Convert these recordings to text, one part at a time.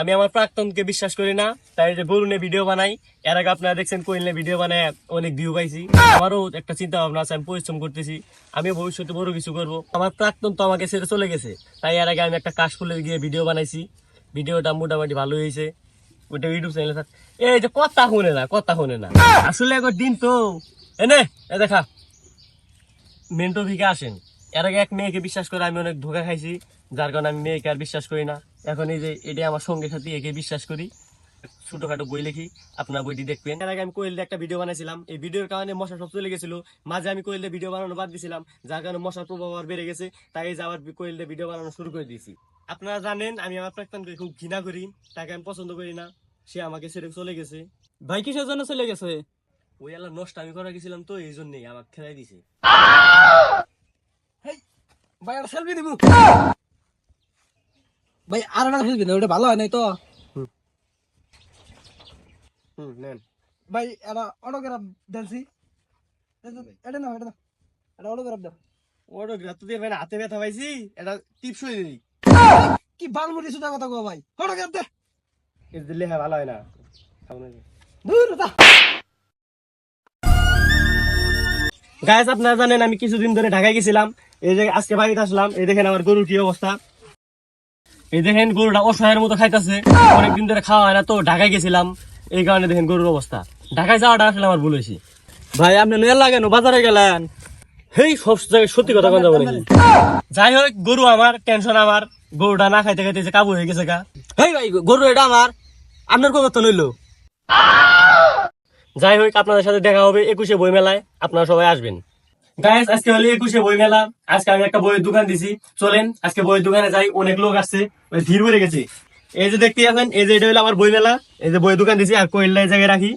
আমি আমার প্রাক্তনকে বিশ্বাস করি না তাই যে গরু নিয়ে ভিডিও বানাই। এর আগে আপনারা দেখছেন কোয়েল নিয়ে ভিডিও বানায় অনেক ভিউ পাইছি। আমারও একটা চিন্তা ভাবনা আছে আমি পরিশ্রম করতেছি আমি ভবিষ্যতে বড় কিছু করব। আমার প্রাক্তন তো আমাকে ছেড়ে চলে গেছে তাই এর আগে আমি একটা কাশফুলে গিয়ে ভিডিও বানাইছি। ভিডিওটা মোটামুটি ভালো হয়েছে। ওটা ইউটিউব চ্যানেলে এই যে কথা শুনে না কথা শুনে না। আসলে একবার দিন তো এনে এ দেখা। মেন্টো থেকে আসেন। এর আগে এক মেয়েকে বিশ্বাস করে আমি অনেক ধোকা খাইছি, যার কারণে আমি মেয়েকে আর বিশ্বাস করি না। এখন এই যে এটা আমার সঙ্গে সাথে একে বিশ্বাস করি। ছোটখাটো বই লিখি, আপনার বইটি দেখবেন। এর আগে আমি কোয়েল একটা ভিডিও বানাইছিলাম। এই ভিডিওর কারণে মশা সব চলে গেছিল। মাঝে আমি কোয়েল ভিডিও বানানো বাদ দিয়েছিলাম যার কারণে মশার প্রভাব আর বেড়ে গেছে। তাই যে আবার কোয়েল ভিডিও বানানো শুরু করে দিয়েছি। আপনারা জানেন, আমি আমার প্রাক্তনকে খুব ঘৃণা করি, তাকে আমি পছন্দ করি না। সে আমাকে ছেড়ে চলে গেছে। ভাই, কিসের জন্য চলে গেছে? ওই আল্লাহ নষ্ট আমি করা গেছিলাম তো এই জন্যই আমাকে খেলাই দিছে। ভাই আর সেলফি দিব ভাই আর একটা সেলফি না ওটা ভালো হয় নাই তো? হুম। নেন। ভাই এটা অটোগ্রাফ দেনছি এটা না এটা না এটা অটোগ্রাফ দাও। ওটা গ্রাত দিয়ে ভাই হাতে ব্যথা পাইছি এটা টিপস হয়ে দিই কি বালমুড়ি সুদা কথা কো ভাই? অটোগ্রাফ দে। এটা দিলে হ্যাঁ ভালো হয় না। দূর যা গাইস আপনারা জানেন আমি কিছুদিন ধরে ঢাকায় গেছিলাম। এই যে আজকে বাড়িতে আসলাম, এই দেখেন আমার গরুর কি অবস্থা। এই দেখেন গরুটা অসহায়ের মতো খাইতেছে। অনেকদিন ধরে খাওয়া হয় না, তো ঢাকায় গেছিলাম। এই কারণে দেখেন গরুর অবস্থা। ঢাকায় যাওয়াটা আসলে আমার ভুল হয়েছে। ভাই, আপনি নয়া লাগেন বাজারে গেলেন। হেই, সব জায়গায় সত্যি কথা কথা বলে যাই হোক, গরু আমার টেনশন আমার। গরুটা না খাইতে খাইতে কাবু হয়ে গেছে গা। হেই ভাই, গরু এটা আমার। আপনার কত তো নইলো? যাই হোক আপনাদের সাথে দেখা হবে একুশে বই মেলায় আপনারা সবাই আসবেন। গাইস আজকে হলো একুশে বই মেলা আজকে আমি একটা বইয়ের দোকান দিছি। চলেন আজকে বইয়ের দোকানে যাই। অনেক লোক আসছে। ওই ভিড় ভরে গেছে। এই যে দেখতে আছেন এই যে এটা হলো আমার বই মেলা এই যে বইয়ের দোকান দিছি আর কোয়েলটা এই জায়গায় রাখি।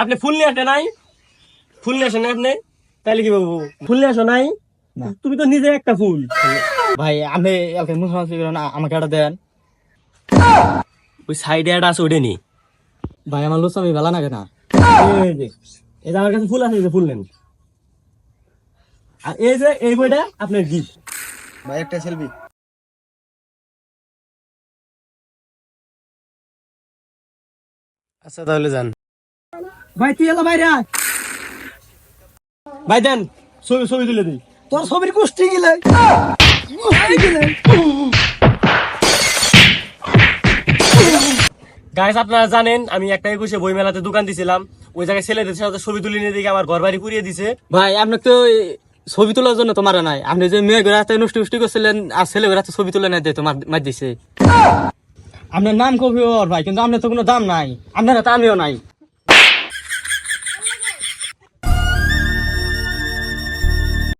আপনি ফুল নিয়ে আসেন নাই? ফুল নিয়ে আসেন নাই আপনি? তাইলে কি বাবু ফুল নিয়ে আসো নাই? তুমি তো নিজে একটা ফুল। ভাই আমি এলকে মুসলমান না আমাকে এটা দেন। ওই সাইডে একটা আছে ওটা নি। ভাই আমার লোসামি ভালো না কেনা। এই যে আমার কাছে ফুল আছে যে ফুল নেন। আর এই যে এই বইটা আপনার গিফট ভাই একটা সেলফি আচ্ছা তাহলে যান। ভাই তুই এলা বাইরে আয়। ভাই দেন ছবি ছবি তুলে দিই। তোর ছবির কুষ্টি গিলে। গাইস আপনারা জানেন আমি একটা একুশে বই মেলাতে দোকান দিছিলাম। ওই জায়গায় ছেলেদের সাথে ছবি তুলে নিয়ে দিকে আমার ঘর বাড়ি পুড়িয়ে দিছে। ভাই আপনাকে তো ছবি তোলার জন্য তোমার নাই। আপনি যে মেয়ে ঘরে হাতে নষ্টি উষ্টি করছিলেন আর ছেলে ঘরে হাতে ছবি তুলে নাই তোমার মার দিছে। আপনার নাম কবি ওর ভাই কিন্তু আপনার তো কোনো দাম নাই। আপনার হাতে আমিও নাই।